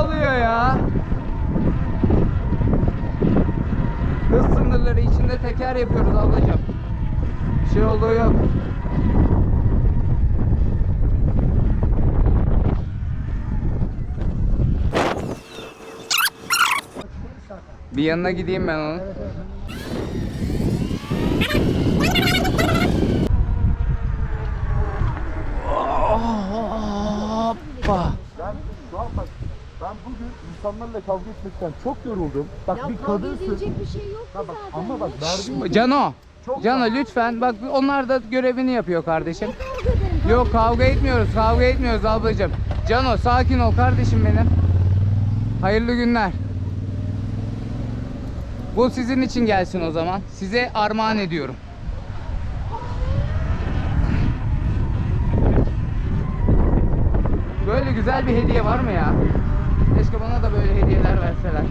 alıyor ya. Hız sınırları içinde teker yapıyoruz ablacığım. Bir şey olduğu yok. Bir yanına gideyim ben onun. Hoppa. Ben bugün insanlarla kavga etmekten çok yoruldum. Bak Ya bir kavga kadınsın. edilecek bir şey yok ki Ha bak, zaten. ama bak verdiğin Cano. Çok Cano lütfen bak onlar da görevini yapıyor kardeşim. Kavga ederim. Yok kavga etmiyoruz kavga etmiyoruz ablacığım. Cano sakin ol kardeşim benim. Hayırlı günler. Bu sizin için gelsin o zaman. Size armağan ediyorum. Böyle güzel bir hediye var mı ya? Keşke bana da böyle hediyeler verseler.